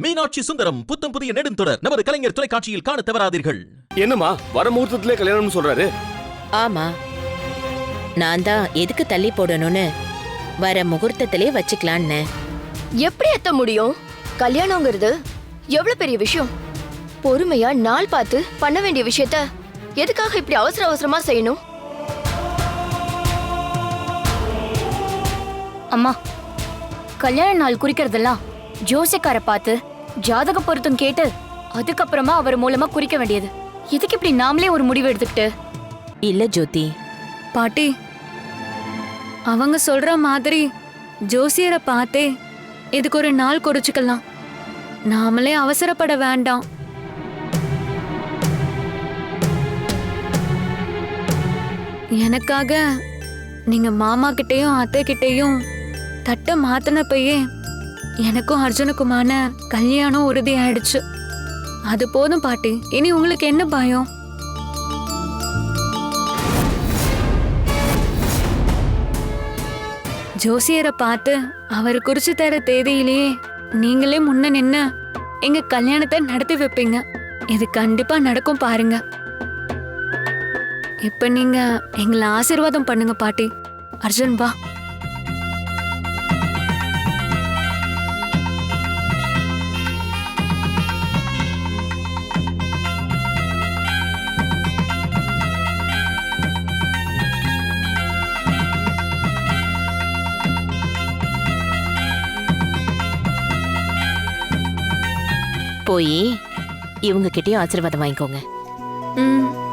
மீனாட்சி சுந்தரம் புத்தம் புதிய நெடுந்தொடர் நமது கலைஞர் தொலைக்காட்சியில் காண தவறாதீர்கள். என்னம்மா வர முகூர்த்தத்திலே கல்யாணம்னு சொல்றாரு? ஆமா. நான் தான் எதுக்கு தள்ளி போடணும்னு வர முகூர்த்தத்திலே வச்சுக்கலான்னு. எப்படி எத்த முடியும்? கல்யாணங்கிறது எவ்வளவு பெரிய விஷயம்? பொறுமையா நாள் பார்த்து பண்ண வேண்டிய விஷயத்த எதுக்காக இப்படி அவசர அவசரமா செய்யணும்? அம்மா கல்யாண நாள் குறிக்கிறதெல்லாம் ஜோசிக்கார பார்த்து ஜாதக பொருத்தம் கேட்டு அதுக்கப்புறமா அவர் மூலமா குறிக்க வேண்டியது. இதுக்கு இப்படி நாமளே ஒரு முடிவு எடுத்துக்கிட்டு? இல்ல ஜோதி. பாட்டி அவங்க சொல்ற மாதிரி ஜோசியரை பார்த்தே இதுக்கு ஒரு நாள் குறிச்சுக்கலாம் நாமளே அவசரப்பட வேண்டாம். எனக்காக நீங்க மாமா கிட்டயும் அத்தை கிட்டயும் தட்டை மாத்தினப்பயே எனக்கும் அர்ஜுனுக்குமான கல்யாணம் உறுதி ஆயிடுச்சு அது போதும் பாட்டி. இனி உங்களுக்கு என்ன பயம்? ஜோசியரை பார்த்து அவர் குறிச்சு தர தேதியிலேயே நீங்களே முன்ன நின்று எங்க கல்யாணத்தை நடத்தி வைப்பீங்க. இது கண்டிப்பா நடக்கும் பாருங்க. இப்ப நீங்க எங்களை ஆசீர்வாதம் பண்ணுங்க பாட்டி. அர்ஜுன் வா. போய் இவங்க கிட்டயும் ஆசீர்வாதம் வாங்கிக்கோங்க. ம்.